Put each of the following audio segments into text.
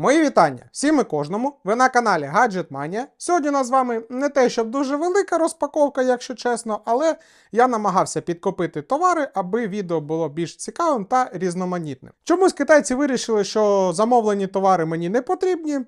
Мої вітання всім і кожному. Ви на каналі Gadget Mania. Сьогодні у нас з вами не те, щоб дуже велика розпаковка, якщо чесно, але я намагався підкопити товари, аби відео було більш цікавим та різноманітним. Чомусь китайці вирішили, що замовлені товари мені не потрібні,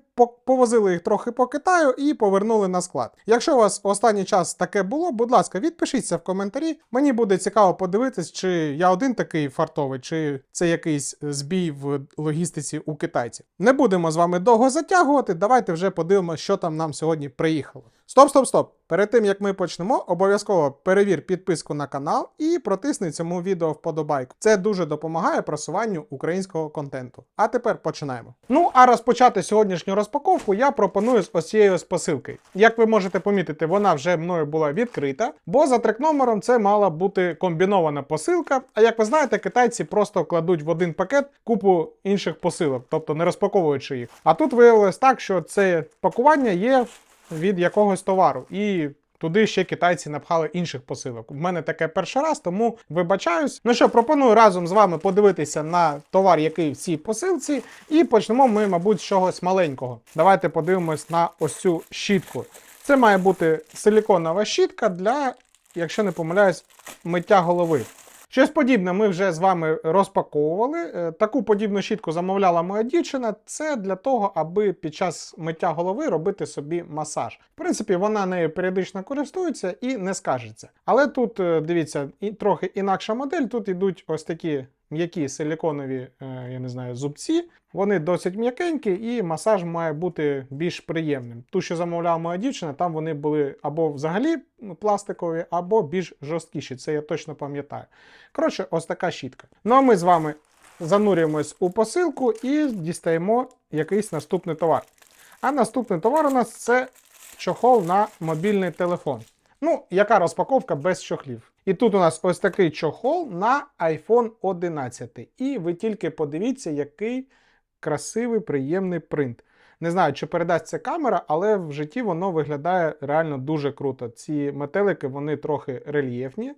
повозили їх трохи по Китаю і повернули на склад. Якщо у вас останній час таке було, будь ласка, відпишіться в коментарі. Мені буде цікаво подивитись, чи я один такий фартовий, чи це якийсь збій в логістиці у китайців. Не будемо з вами довго затягувати. Давайте вже подивимося, що там нам сьогодні приїхало. Стоп, стоп, стоп! Перед тим як ми почнемо, обов'язково перевір підписку на канал і протисни цьому відео вподобайку. Це дуже допомагає просуванню українського контенту. А тепер починаємо. Ну а розпочати сьогоднішню розпаковку я пропоную з ось цієї ось посилки. Як ви можете помітити, вона вже мною була відкрита, бо за трек-номером це мала бути комбінована посилка. А як ви знаєте, китайці просто кладуть в один пакет купу інших посилок, тобто не розпаковуючи їх. А тут виявилось так, що це пакування є від якогось товару. І туди ще китайці напхали інших посилок. У мене таке перший раз, тому вибачаюсь. Ну що, пропоную разом з вами подивитися на товар, який в цій посилці, і почнемо ми, мабуть, з чогось маленького. Давайте подивимось на ось цю щітку. Це має бути силіконова щітка для, якщо не помиляюсь, миття голови. Щось подібне ми вже з вами розпаковували. Е, Таку подібну щітку замовляла моя дівчина. Це для того, аби під час миття голови робити собі масаж. В принципі, вона нею періодично користується і не скажеться. Але тут, е, дивіться, і трохи інакша модель. Тут йдуть ось такі м'які силіконові, е, я не знаю, зубці. Вони досить м'якенькі, і масаж має бути більш приємним. Ту, що замовляла моя дівчина, там вони були або взагалі пластикові, або більш жорсткіші. Це я точно пам'ятаю. Коротше, ось така щітка. Ну а ми з вами занурюємось у посилку і дістаємо якийсь наступний товар. А наступний товар у нас це чохол на мобільний телефон. Ну, яка розпаковка без чохлів? І тут у нас ось такий чохол на iPhone 11. І ви тільки подивіться, який красивий, приємний принт. Не знаю, чи передасться камера, але в житті воно виглядає реально дуже круто. Ці метелики вони трохи рельєфні,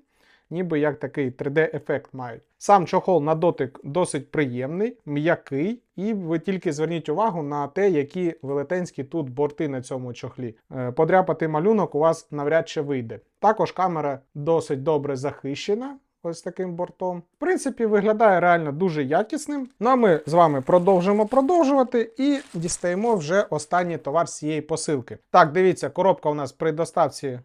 ніби як такий 3D-ефект мають. Сам чохол на дотик досить приємний, м'який, і ви тільки зверніть увагу на те, які велетенські тут борти на цьому чохлі. Е, Подряпати малюнок у вас навряд чи вийде. Також камера досить добре захищена. Ось таким бортом. В принципі, виглядає реально дуже якісним. Ну а ми з вами продовжимо продовжувати і дістаємо вже останній товар з цієї посилки. Так, дивіться, коробка у нас при доставці е,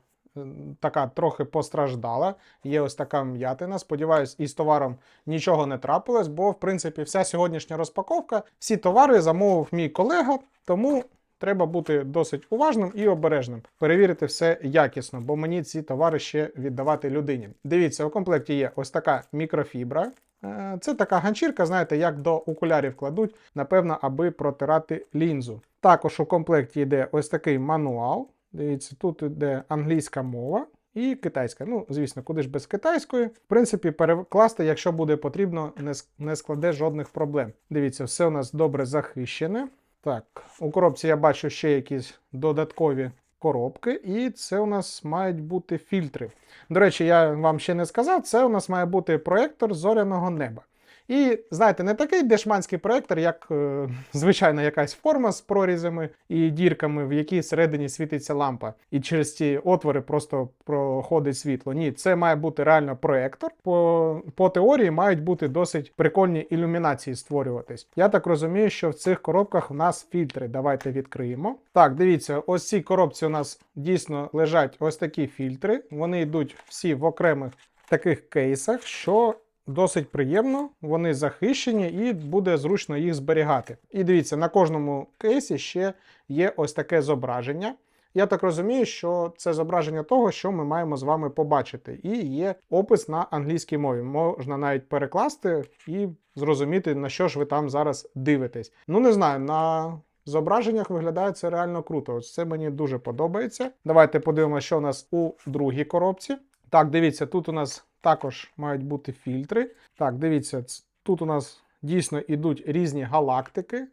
така трохи постраждала. Є ось така м'ятина. Сподіваюсь, із товаром нічого не трапилось, бо в принципі вся сьогоднішня розпаковка, всі товари замовив мій колега, тому. Треба бути досить уважним і обережним, перевірити все якісно, бо мені ці товари ще віддавати людині. Дивіться, у комплекті є ось така мікрофібра. Е, Це така ганчірка, знаєте, як до окулярів кладуть, напевно, аби протирати лінзу. Також у комплекті йде ось такий мануал. Дивіться, тут йде англійська мова. І китайська. Ну, звісно, куди ж без китайської. В принципі, перекласти, якщо буде потрібно, не складе жодних проблем. Дивіться, все у нас добре захищене. Так, у коробці я бачу ще якісь додаткові коробки, і це у нас мають бути фільтри. До речі, я вам ще не сказав, це у нас має бути проєктор зоряного неба. І знаєте, не такий дешманський проєктор, як е, звичайна якась форма з прорізами і дірками, в якій всередині світиться лампа, і через ці отвори просто проходить світло. Ні, це має бути реально проєктор. По, по теорії мають бути досить прикольні ілюмінації створюватись. Я так розумію, що в цих коробках у нас фільтри. Давайте відкриємо. Так, дивіться, ось в цій коробці у нас дійсно лежать ось такі фільтри. Вони йдуть всі в окремих таких кейсах, що досить приємно, вони захищені і буде зручно їх зберігати. І дивіться, на кожному кейсі ще є ось таке зображення. Я так розумію, що це зображення того, що ми маємо з вами побачити. І є опис на англійській мові. Можна навіть перекласти і зрозуміти, на що ж ви там зараз дивитесь. Ну, не знаю, на зображеннях виглядає це реально круто. Ось це мені дуже подобається. Давайте подивимося, що у нас у другій коробці. Так, дивіться, тут у нас також мають бути фільтри. Так, дивіться, тут у нас дійсно йдуть різні галактики.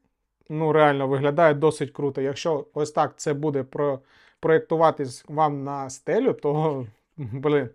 Ну, реально виглядає досить круто. Якщо ось так це буде про... проєктуватись вам на стелю, то, блин,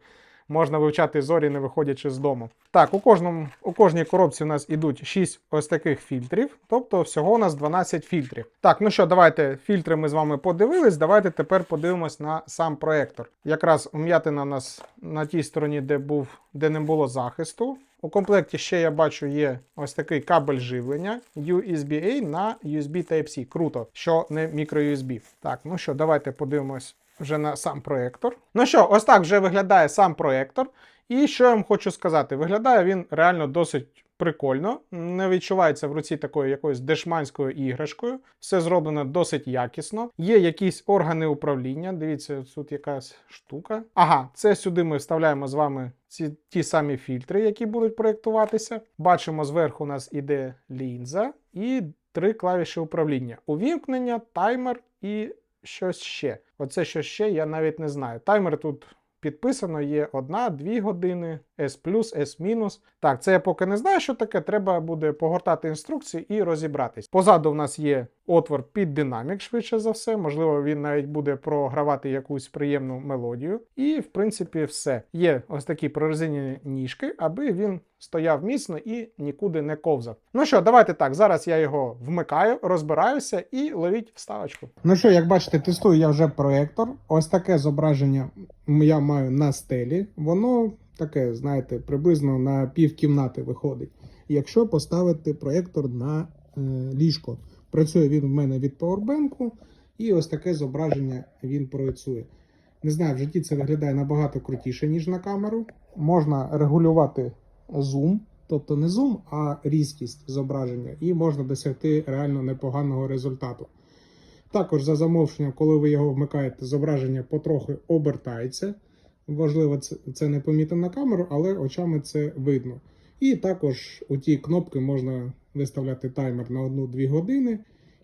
можна вивчати зорі, не виходячи з дому. Так, у кожному у кожній коробці у нас ідуть 6 ось таких фільтрів, тобто всього у нас 12 фільтрів. Так, ну що, давайте фільтри ми з вами подивились. Давайте тепер подивимось на сам проектор. Якраз вм'ятина у нас на тій стороні, де був, де не було захисту. У комплекті ще я бачу є ось такий кабель живлення USB-A на USB Type-C. Круто, що не microUSB. Так, ну що, давайте подивимось вже на сам проектор. Ну що, ось так вже виглядає сам проектор. І що я вам хочу сказати? Виглядає він реально досить прикольно. Не відчувається в руці такою якоюсь дешманською іграшкою. Все зроблено досить якісно. Є якісь органи управління. Дивіться, тут якась штука. Ага, це сюди ми вставляємо з вами ці ті самі фільтри, які будуть проєктуватися. Бачимо, зверху у нас іде лінза і три клавіші управління: увімкнення, таймер і щось ще. Оце що ще, я навіть не знаю. Таймер тут підписано є 1-2 години, S+, S-. Так, це я поки не знаю, що таке. Треба буде погортати інструкції і розібратись. Позаду в нас є отвор під динамік, швидше за все. Можливо, він навіть буде програвати якусь приємну мелодію. І, в принципі, все. Є ось такі прорезинені ніжки, аби він стояв міцно і нікуди не ковзав. Ну що, давайте так. Зараз я його вмикаю, розбираюся і ловіть вставочку. Ну що, як бачите, тестую я вже проектор. Ось таке зображення я маю на стелі. Воно таке, знаєте, приблизно на пів кімнати виходить. Якщо поставити проектор на е, ліжко, працює він в мене від пауербенку, і ось таке зображення він проєцює. Не знаю, в житті це виглядає набагато крутіше, ніж на камеру. Можна регулювати зум, тобто не зум, а різкість зображення, і можна досягти реально непоганого результату. Також за замовченням, коли ви його вмикаєте, зображення потрохи обертається. Важливо, це не помітно на камеру, але очами це видно. І також у ті кнопки можна виставляти таймер на 1-2 години,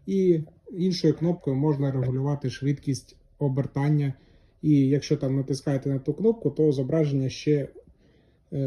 і іншою кнопкою можна регулювати швидкість обертання. І якщо там натискаєте на ту кнопку, то зображення ще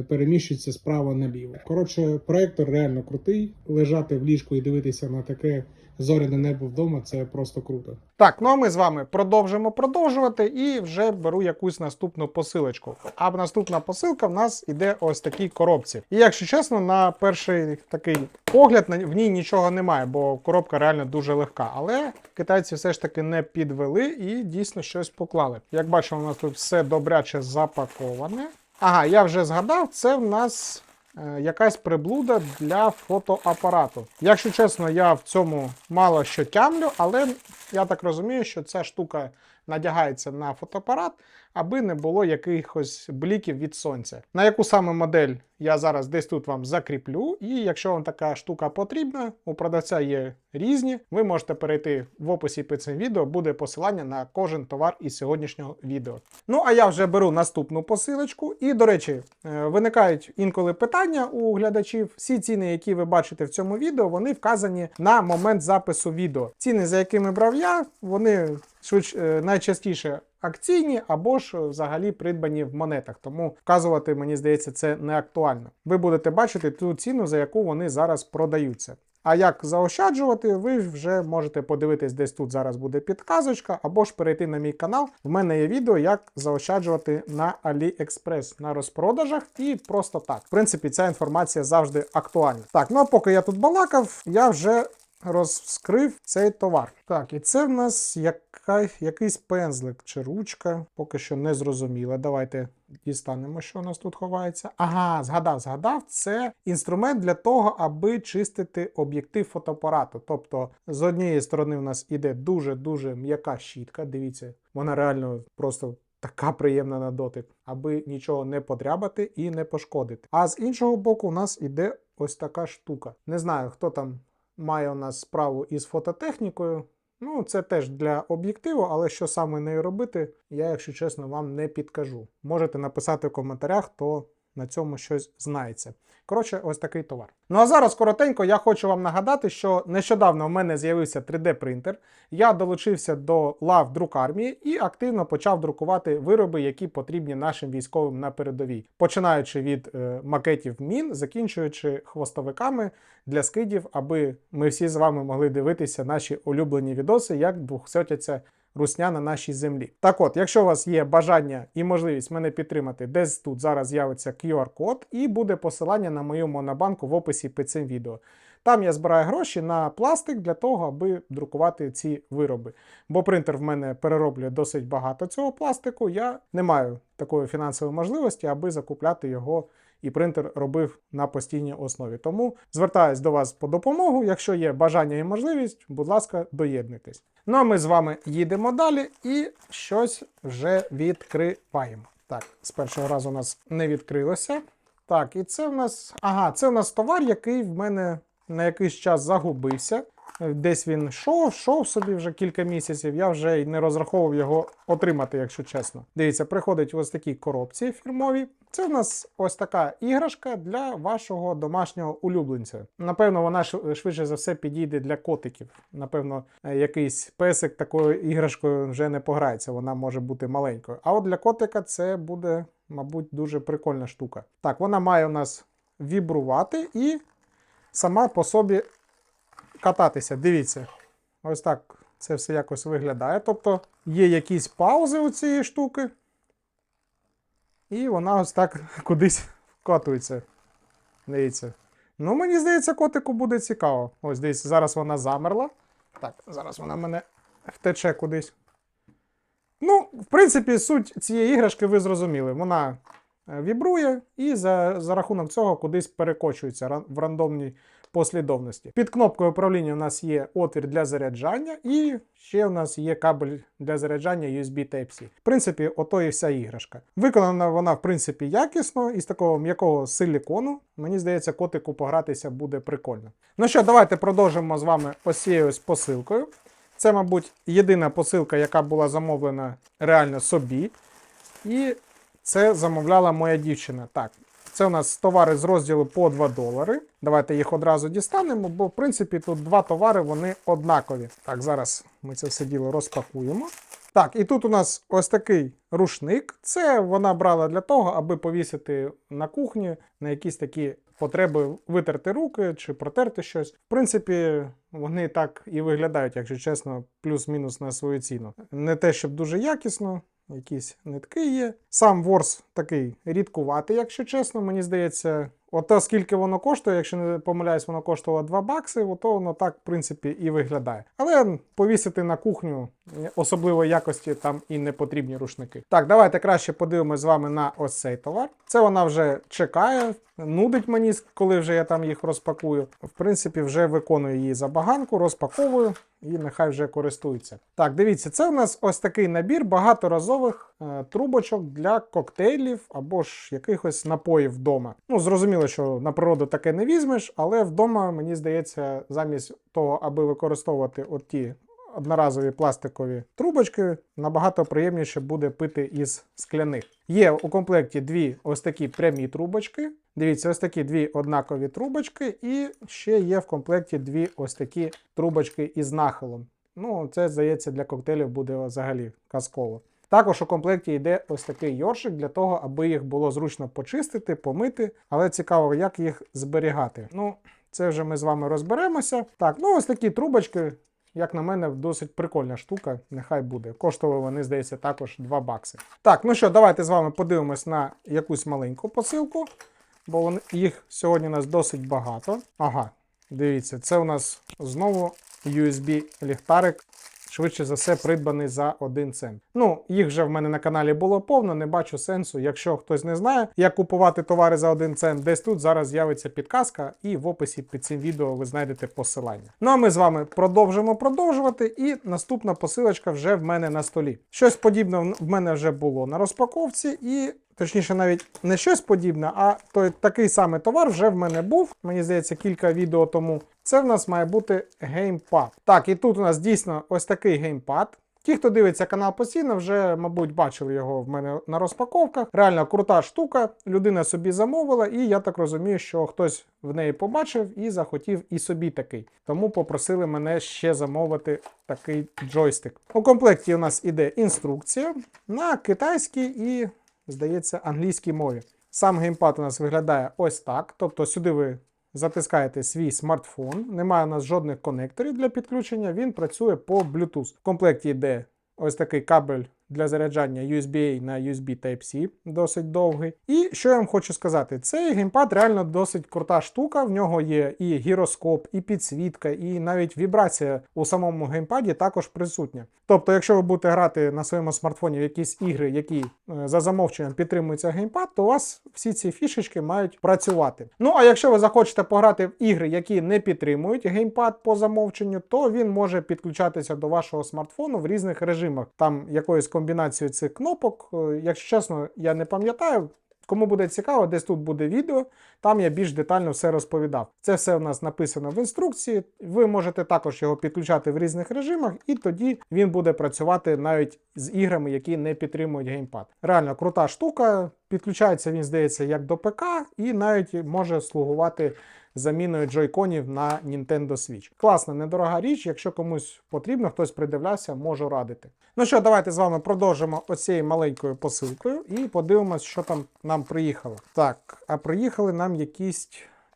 переміщується справа наліво. Коротше, проектор реально крутий. Лежати в ліжку і дивитися на таке зоряне небо вдома це просто круто. Так, ну а ми з вами продовжимо продовжувати і вже беру якусь наступну посилочку. А наступна посилка в нас іде ось такій коробці. І якщо чесно, на перший такий погляд в ній нічого немає, бо коробка реально дуже легка. Але китайці все ж таки не підвели і дійсно щось поклали. Як бачимо, у нас тут все добряче запаковане. Ага, я вже згадав, це в нас е, якась приблуда для фотоапарату. Якщо чесно, я в цьому мало що тямлю, але я так розумію, що ця штука надягається на фотоапарат, аби не було якихось бліків від сонця. На яку саме модель я зараз десь тут вам закріплю. І якщо вам така штука потрібна, у продавця є різні. Ви можете перейти в описі під цим відео, буде посилання на кожен товар із сьогоднішнього відео. Ну а я вже беру наступну посилочку. І, до речі, е, виникають інколи питання у глядачів. Всі ціни, які ви бачите в цьому відео, вони вказані на момент запису відео. Ціни, за якими брав я, вони швидш, е, найчастіше акційні або ж взагалі придбані в монетах. Тому вказувати, мені здається, це не актуально. Ви будете бачити ту ціну, за яку вони зараз продаються. А як заощаджувати, ви вже можете подивитись, десь тут зараз буде підказочка, або ж перейти на мій канал. В мене є відео, як заощаджувати на AliExpress на розпродажах і просто так. В принципі, ця інформація завжди актуальна. Так, ну а поки я тут балакав, я вже розскрив цей товар. Так, і це в нас яка, якийсь пензлик чи ручка, поки що не зрозуміло. Давайте дістанемо, що у нас тут ховається. Ага, згадав, згадав. Це інструмент для того, аби чистити об'єктив фотоапарату. Тобто, з однієї сторони, у нас іде дуже-дуже м'яка щітка. Дивіться, вона реально просто. Така приємна на дотик, аби нічого не подрябати і не пошкодити. А з іншого боку, у нас іде ось така штука. Не знаю, хто там має у нас справу із фототехнікою. Ну, це теж для об'єктиву, але що саме нею робити, я, якщо чесно, вам не підкажу. Можете написати в коментарях, хто на цьому щось знається. Коротше, ось такий товар. Ну а зараз коротенько я хочу вам нагадати, що нещодавно в мене з'явився 3D-принтер. Я долучився до лав друкармії і активно почав друкувати вироби, які потрібні нашим військовим на передовій, починаючи від е, макетів мін, закінчуючи хвостовиками для скидів, аби ми всі з вами могли дивитися наші улюблені відоси, як двохсотяться русня на нашій землі. Так от, якщо у вас є бажання і можливість мене підтримати, десь тут зараз з'явиться QR-код і буде посилання на мою монобанку в описі під цим відео. Там я збираю гроші на пластик для того, аби друкувати ці вироби. Бо принтер в мене перероблює досить багато цього пластику. Я не маю такої фінансової можливості, аби закупляти його. І принтер робив на постійній основі. Тому звертаюсь до вас по допомогу. Якщо є бажання і можливість, будь ласка, доєднуйтесь. Ну а ми з вами їдемо далі і щось вже відкриваємо. Так, з першого разу у нас не відкрилося. Так, і це в нас. Ага, це в нас товар, який в мене на якийсь час загубився. Десь він йшов, йшов собі вже кілька місяців. Я вже й не розраховував його отримати, якщо чесно. Дивіться, приходить ось такі коробці фірмові. Це в нас ось така іграшка для вашого домашнього улюбленця. Напевно, вона швидше за все підійде для котиків. Напевно, е, якийсь песик такою іграшкою вже не пограється, вона може бути маленькою. А от для котика це буде, мабуть, дуже прикольна штука. Так, вона має у нас вібрувати і сама по собі кататися. Дивіться, ось так це все якось виглядає. Тобто є якісь паузи у цієї штуки, і вона ось так кудись вкатується. Дивіться. Ну, мені здається, котику буде цікаво. Ось дивіться, зараз вона замерла. Так, зараз вона мене втече кудись. Ну, в принципі, суть цієї іграшки ви зрозуміли. Вона е, вібрує і за, за рахунок цього кудись перекочується в рандомній послідовності. Під кнопкою управління у нас є отвір для заряджання, і ще у нас є кабель для заряджання USB Type-C. В принципі, ото і вся іграшка. Виконана вона, в принципі, якісно, із такого м'якого силікону. Мені здається, котику погратися буде прикольно. Ну що, давайте продовжимо з вами ось цією посилкою. Це, мабуть, єдина посилка, яка була замовлена реально собі. І це замовляла моя дівчина. Так, це у нас товари з розділу по 2 долари. Давайте їх одразу дістанемо, бо в принципі тут два товари вони однакові. Так, зараз ми це все діло розпакуємо. Так, і тут у нас ось такий рушник. Це вона брала для того, аби повісити на кухні на якісь такі потреби витерти руки чи протерти щось. В принципі, вони так і виглядають, якщо чесно, плюс-мінус на свою ціну. Не те, щоб дуже якісно, якісь нитки є. Сам ворс такий рідкуватий, якщо чесно, мені здається. Ото скільки воно коштує, якщо не помиляюсь, воно коштувало 2 бакси, ото воно так, в принципі, і виглядає. Але повісити на кухню особливої якості там і не потрібні рушники. Так, давайте краще подивимось з вами на ось цей товар. Це вона вже чекає, нудить мені, коли вже я там їх розпакую. В принципі, вже виконую її забаганку, розпаковую і нехай вже користується. Так, дивіться, це у нас ось такий набір багаторазових е, трубочок для коктейлів або ж якихось напоїв вдома. Ну, зрозуміло, що на природу таке не візьмеш, але вдома, мені здається, замість того, аби використовувати ті одноразові пластикові трубочки, набагато приємніше буде пити із скляних. Є у комплекті дві ось такі прямі трубочки. Дивіться, ось такі дві однакові трубочки, і ще є в комплекті дві ось такі трубочки із нахилом. Ну, це, здається, для коктейлів буде взагалі казково. Також у комплекті йде ось такий йоршик для того, аби їх було зручно почистити, помити, але цікаво, як їх зберігати. Ну, це вже ми з вами розберемося. Так, ну ось такі трубочки, як на мене, досить прикольна штука, нехай буде. Коштували вони, здається, також 2 бакси. Так, ну що, давайте з вами подивимось на якусь маленьку посилку, бо їх сьогодні у нас досить багато. Ага, дивіться, це у нас знову USB-ліхтарик. Швидше за все, придбаний за 1 цент. Ну, їх вже в мене на каналі було повно, не бачу сенсу. Якщо хтось не знає, як купувати товари за 1 цент, десь тут зараз з'явиться підказка, і в описі під цим відео ви знайдете посилання. Ну а ми з вами продовжимо продовжувати, і наступна посилочка вже в мене на столі. Щось подібне в- мене вже було на розпаковці, і точніше, навіть не щось подібне, а той такий самий товар вже в мене був. Мені здається, кілька відео тому. Це в нас має бути геймпад. Так, і тут у нас дійсно ось такий геймпад. Ті, хто дивиться канал постійно, вже, мабуть, бачили його в мене на розпаковках. Реально крута штука. Людина собі замовила, і я так розумію, що хтось в неї побачив і захотів і собі такий. Тому попросили мене ще замовити такий джойстик. У комплекті у нас іде інструкція на китайській і, здається, англійській мові. Сам геймпад у нас виглядає ось так. Тобто сюди ви затискаєте свій смартфон. Немає у нас жодних конекторів для підключення, він працює по Bluetooth. В комплекті йде ось такий кабель для заряджання USB-A на USB Type-C, досить довгий. І що я вам хочу сказати, цей геймпад реально досить крута штука. В нього є і гіроскоп, і підсвітка, і навіть вібрація у самому геймпаді також присутня. Тобто, якщо ви будете грати на своєму смартфоні в якісь ігри, які е, за замовченням підтримуються геймпад, то у вас всі ці фішечки мають працювати. Ну а якщо ви захочете пограти в ігри, які не підтримують геймпад по замовченню, то він може підключатися до вашого смартфону в різних режимах. Там якоюсь комбінацією цих кнопок. Е, Якщо чесно, я не пам'ятаю. Кому буде цікаво, десь тут буде відео, там я більш детально все розповідав. Це все в нас написано в інструкції. Ви можете також його підключати в різних режимах, і тоді він буде працювати навіть з іграми, які не підтримують геймпад. Реально крута штука. Підключається він, здається, як до ПК, і навіть може слугувати заміною джойконів на Nintendo Switch. Класна, недорога річ. Якщо комусь потрібно, хтось придивлявся, можу радити. Ну що, давайте з вами продовжимо оцією маленькою посилкою і подивимось, що там нам приїхало. Так, а приїхали нам якісь.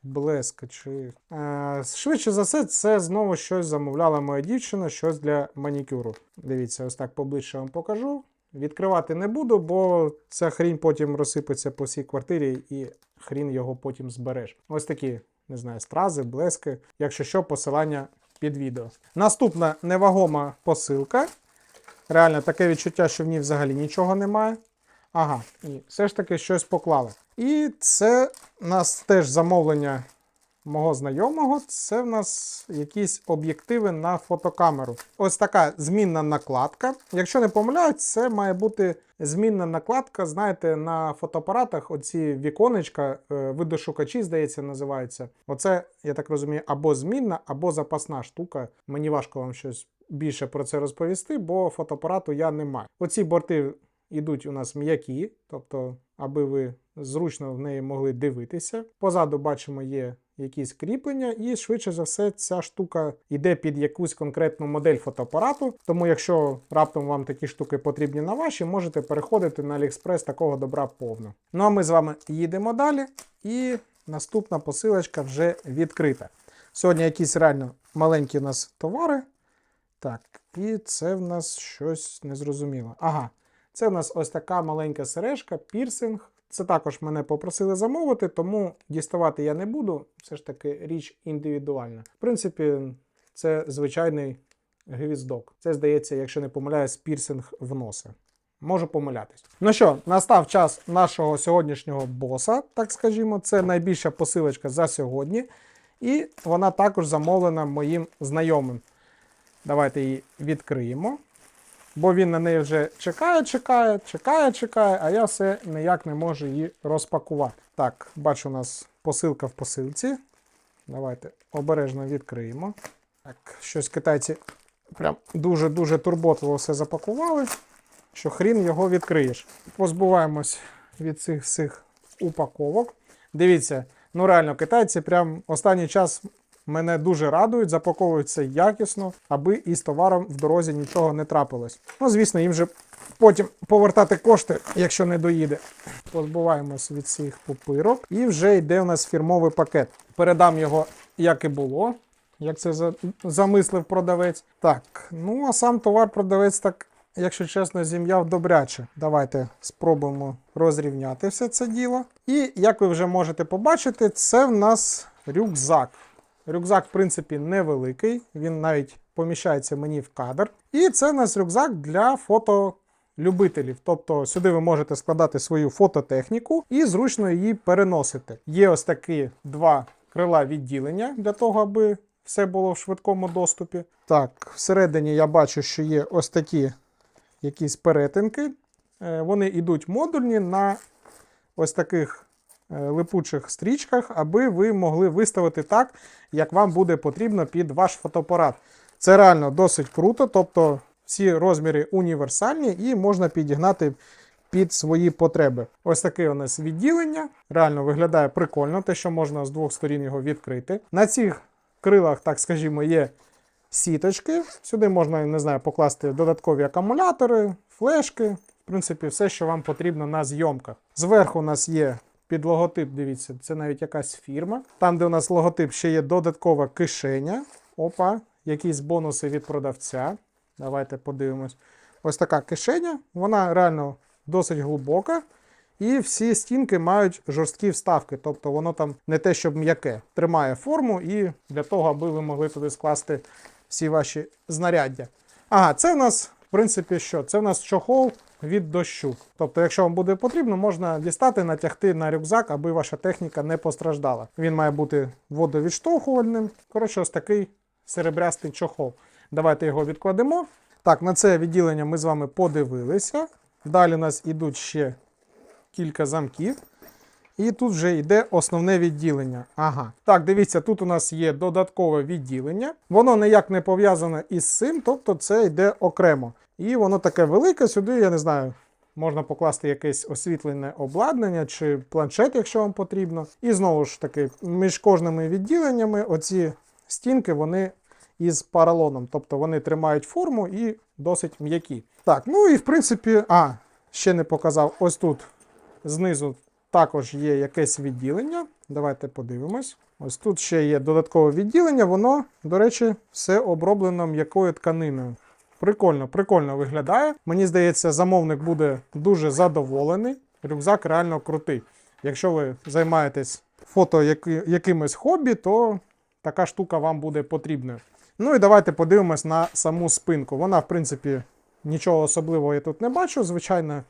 Блеска чи е, швидше за все, це знову щось замовляла моя дівчина, щось для манікюру. Дивіться, ось так поближче вам покажу. Відкривати не буду, бо ця хрінь потім розсипеться по всій квартирі і хрін його потім збереш. Ось такі, не знаю, стрази, блески. Якщо що, посилання під відео. Наступна невагома посилка. Реально таке відчуття, що в ній взагалі нічого немає. Ага, і все ж таки щось поклали. І це у нас теж замовлення мого знайомого. Це в нас якісь об'єктиви на фотокамеру. Ось така змінна накладка. Якщо не помиляюсь, це має бути змінна накладка. Знаєте, на фотоапаратах оці віконечка, е, видошукачі, здається, називаються. Оце, я так розумію, або змінна, або запасна штука. Мені важко вам щось більше про це розповісти, бо фотоапарату я не маю. Оці борти йдуть у нас м'які, тобто, аби ви зручно в неї могли дивитися. Позаду бачимо, є якісь кріплення, і швидше за все, ця штука йде під якусь конкретну модель фотоапарату. Тому, якщо раптом вам такі штуки потрібні на ваші, можете переходити на AliExpress, такого добра повно. Ну а ми з вами їдемо далі, і наступна посилочка вже відкрита. Сьогодні якісь реально маленькі у нас товари. Так, і це в нас щось незрозуміло. Ага, це в нас ось така маленька сережка, пірсинг. Це також мене попросили замовити, тому діставати я не буду. Все ж таки річ індивідуальна. В принципі, це звичайний гвіздок. Це здається, якщо не помиляюсь, пірсинг в носа. Можу помилятись. Ну що, настав час нашого сьогоднішнього боса, так скажімо. Це найбільша посилочка за сьогодні. І вона також замовлена моїм знайомим. Давайте її відкриємо. Бо він на неї вже чекає, чекає, чекає, чекає, а я все ніяк не можу її розпакувати. Так, бачу, у нас посилка в посилці. Давайте обережно відкриємо. Так, щось китайці прям дуже-дуже турботливо все запакували, що хрін його відкриєш. Позбуваємось від цих всіх упаковок. Дивіться, ну реально, китайці прям останній час мене дуже радують, запаковують якісно, аби із товаром в дорозі нічого не трапилось. Ну, звісно, їм же потім повертати кошти, якщо не доїде. Позбуваємось від цих пупирок. І вже йде у нас фірмовий пакет. Передам його, як і було, як це за- замислив продавець. Так, ну а сам товар продавець так. Якщо чесно, зім'яв добряче. Давайте спробуємо розрівняти все це діло. І як ви вже можете побачити, це в нас рюкзак. Рюкзак, в принципі, невеликий, він навіть поміщається мені в кадр. І це в нас рюкзак для фотолюбителів. Тобто сюди ви можете складати свою фототехніку і зручно її переносити. Є ось такі два крила відділення для того, аби все було в швидкому доступі. Так, всередині я бачу, що є ось такі якісь перетинки. Е, Вони йдуть модульні на ось таких липучих стрічках, аби ви могли виставити так, як вам буде потрібно під ваш фотоапарат. Це реально досить круто, тобто всі розміри універсальні і можна підігнати під свої потреби. Ось таке у нас відділення. Реально виглядає прикольно, те, що можна з двох сторін його відкрити. На цих крилах, так скажімо, є сіточки. Сюди можна, не знаю, покласти додаткові акумулятори, флешки. В принципі, все, що вам потрібно на зйомках. Зверху у нас є під логотип, дивіться, це навіть якась фірма. Там, де у нас логотип, ще є додаткова кишеня. Опа, якісь бонуси від продавця. Давайте подивимось. ось така кишеня, вона реально досить глибока. І всі стінки мають жорсткі вставки, тобто воно там не те, щоб м'яке, тримає форму і для того, аби ви могли туди скласти всі ваші знаряддя. Ага, це в нас, в принципі, що? Це в нас чохол від дощу. Тобто, якщо вам буде потрібно, можна дістати, натягти на рюкзак, аби ваша техніка не постраждала. Він має бути водовідштовхувальним. Коротше, ось такий серебрястий чохол. Давайте його відкладемо. Так, на це відділення ми з вами подивилися. Далі у нас ідуть ще кілька замків. І тут вже йде основне відділення. Ага. Так, дивіться, тут у нас є додаткове відділення. Воно ніяк не пов'язане із цим, тобто це йде окремо. І воно таке велике, сюди, я не знаю, можна покласти якесь освітлене обладнання чи планшет, якщо вам потрібно. І знову ж таки, між кожними відділеннями оці стінки вони із паралоном, тобто вони тримають форму і досить м'які. Так, ну і в принципі, а, ще не показав, ось тут знизу також є якесь відділення. Давайте подивимось. Ось тут ще є додаткове відділення, воно, до речі, все оброблено м'якою тканиною. Прикольно, прикольно виглядає. Мені здається, замовник буде дуже задоволений. Рюкзак реально крутий. Якщо ви займаєтесь фото якимось хобі, то така штука вам буде потрібною. Ну і давайте подивимось на саму спинку. Вона, в принципі, нічого особливого я тут не бачу. Звичайна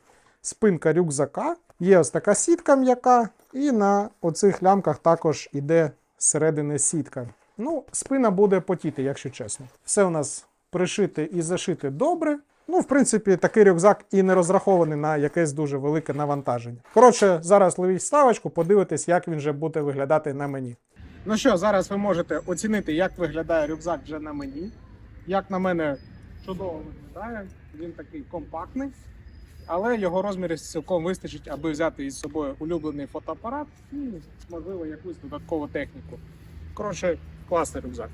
спинка рюкзака. Є ось така сітка м'яка, і на оцих лямках також іде зсередини сітка. Ну, спина буде потіти, якщо чесно. Все у нас пришите і зашите добре. Ну, в принципі, такий рюкзак і не розрахований на якесь дуже велике навантаження. Коротше, зараз ловіть ставочку, подивитись, як він вже буде виглядати на мені. Ну що, зараз ви можете оцінити, як виглядає рюкзак вже на мені. Як на мене чудово виглядає. Він такий компактний, але його розмірів цілком вистачить, аби взяти із собою улюблений фотоапарат і, можливо, якусь додаткову техніку. Коротше, класний рюкзак.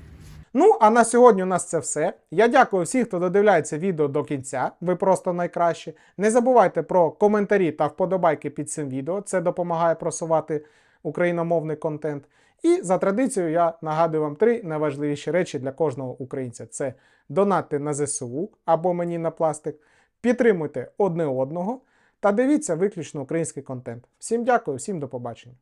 Ну, а на сьогодні у нас це все. Я дякую всім, хто додивляється відео до кінця. Ви просто найкращі. Не забувайте про коментарі та вподобайки під цим відео. Це допомагає просувати україномовний контент. І за традицією я нагадую вам три найважливіші речі для кожного українця: це донати на ЗСУ або мені на пластик, підтримуйте одне одного та дивіться виключно український контент. Всім дякую, всім до побачення.